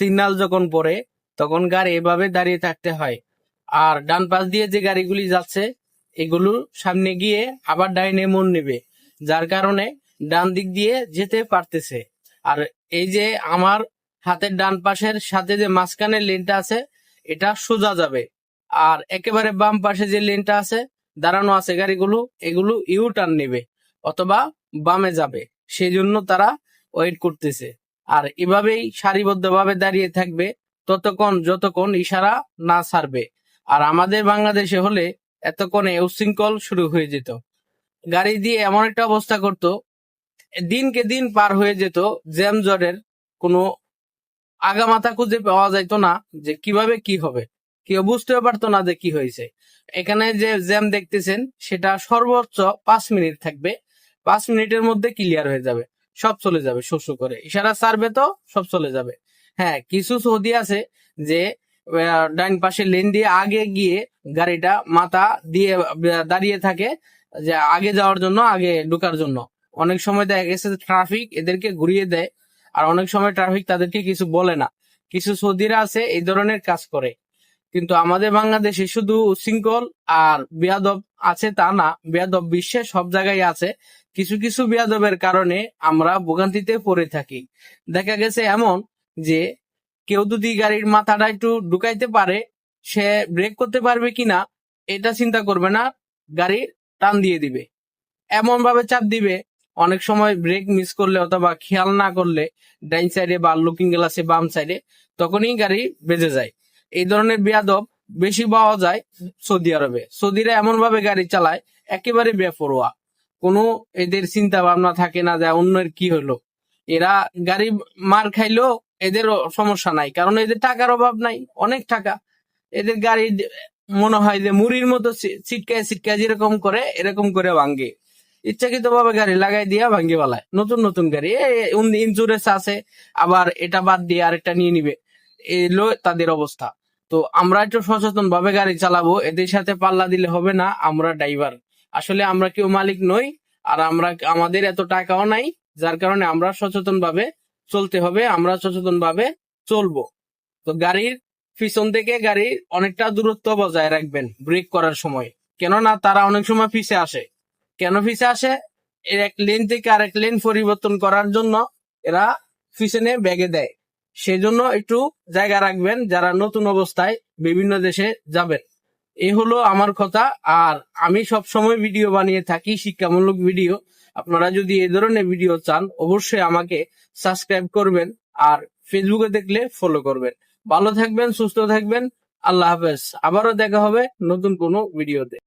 Signal যখন পড়ে, তখন গাড়ি এভাবে দাঁড়িয়ে থাকতে হয়। আর ডান পাশ দিয়ে যে গাড়িগুলি যাচ্ছে, এগুলো সামনে গিয়ে আবার ডাইনে মন নেবে, যার কারণে ডান দিক দিয়ে যেতে পারতেছে। আর এই যে আমার হাতের ডান পাশের সাথে যে মাঝখানের লেনটা আছে, এটা সোজা যাবে। আর একেবারে বাম পাশে যে লেনটা আছে, দাঁড়ানো আছে গাড়িগুলো, এগুলো ইউ টার্ন নেবে, অথবা বামে যাবে। সেই জন্য তারা ওয়েট করতেছে। আর এভাবেই সারিবদ্ধভাবে দাঁড়িয়ে থাকবে ততক্ষণ যতক্ষণ ইশারা না ছাড়বে। আর আমাদের বাংলাদেশে হলে এতক্ষণে উশৃঙ্খল শুরু হয়ে যেত। গাড়ি দিয়ে এমন একটা অবস্থা করত, দিনকে দিন পার হয়ে যেত জ্যাম জটের কোনো আগামাথা খুঁজে পাওয়া যাইতো না যে কীভাবে কি হবে। কেউ বুঝতেও পারতো না যে কি হয়েছে। এখানে যে জ্যাম দেখতেছেন, সেটা সর্বোচ্চ পাঁচ মিনিট থাকবে। পাঁচ মিনিটের মধ্যে ক্লিয়ার হয়ে যাবে। সব চলে যাবে শস্য করে। ইশারা সারবে তো, সব চলে যাবে। হ্যাঁ কিছু সৌদি আছে যে ডাইন পাশে লেন দিয়ে আগে গিয়ে গাড়িটা মাথা দিয়ে দাঁড়িয়ে থাকে যে আগে যাওয়ার জন্য, আগে ঢোকার জন্য। অনেক সময় দেখা গেছে ট্রাফিক এদেরকে ঘুরিয়ে দেয়, আর অনেক সময় ট্রাফিক তাদেরকে কিছু বলে না। কিছু সৌদিরা আছে এই ধরনের কাজ করে। কিন্তু আমাদের বাংলাদেশে শুধু উশৃঙ্খল আর বেয়াদব আছে তা না, বেয়াদব বিশ্বে সব জায়গায় আছে। কিছু কিছু বেয়াদবের কারণে আমরা ভোগান্তিতে পড়ে থাকি। দেখা গেছে এমন যে কেউ যদি গাড়ির মাথাটা একটু ঢুকাইতে পারে, সে ব্রেক করতে পারবে কিনা, এটা চিন্তা করবে না, গাড়ি টান দিয়ে দিবে। এমন ভাবে চাপ দিবে, অনেক সময় ব্রেক মিস করলে অথবা খেয়াল না করলে ডাইন সাইডে বা লুকিং গ্লাসে বাম সাইডে, তখনই গাড়ি বেজে যায়। এই ধরনের বেয়াদব বেশি পাওয়া যায় সৌদি আরবে। সৌদিরা এমন ভাবে গাড়ি চালায়, একেবারে বেপরোয়া। কোনো এদের চিন্তা ভাবনা থাকে না যে অন্যের কি হলো। এরা গাড়ি মার খাইলো এদের সমস্যা নাই, কারণ এদের টাকার অভাব নাই, অনেক টাকা। এদের গাড়ি মনে হয় যে মুড়ির মতো ছিটকায় ছিটকায় যেরকম করে, এরকম করে ভাঙ্গে। ইচ্ছাকৃত ভাবে গাড়ি লাগাই দিয়া ভাঙ্গি বালায় নতুন নতুন গাড়ি ইন্স্যুরেন্স আছে, আবার এটা বাদ দিয়ে আরেকটা নিয়ে নিবে। এলো তাদের অবস্থা। তো আমরা একটু সচেতন ভাবে গাড়ি চালাবো, এদের সাথে পাল্লা দিলে হবে না, আমরা ড্রাইভার। আসলে আমরা কেউ মালিক নই, আর আমরা আমাদের এত টাকাও নাই, যার কারণে আমরা সচেতন ভাবে চলতে হবে, আমরা সচেতন ভাবে চলবো। তো গাড়ির পিছন থেকে গাড়ি অনেকটা দূরত্ব বজায় রাখবেন ব্রেক করার সময়। কেননা তারা অনেক সময় পিছে আসে। কেন পিছে আসে? এর এক লেন থেকে আরেক লেন পরিবর্তন করার জন্য এরা পিছনে ব্যাগে দেয়। সেজন্য একটু জায়গা রাখবেন যারা নতুন অবস্থায় বিভিন্ন দেশে যাবেন। এই হলো আমার কথা। আর আমি সব সময় ভিডিও বানিয়ে থাকি, শিক্ষামূলক ভিডিও। আপনারা যদি এই ধরনের ভিডিও চান, অবশ্যই আমাকে সাবস্ক্রাইব করবেন আর ফেসবুকে দেখলে ফলো করবেন। ভালো থাকবেন, সুস্থ থাকবেন। আল্লাহ হাফেজ। আবারও দেখা হবে নতুন কোনো ভিডিওতে।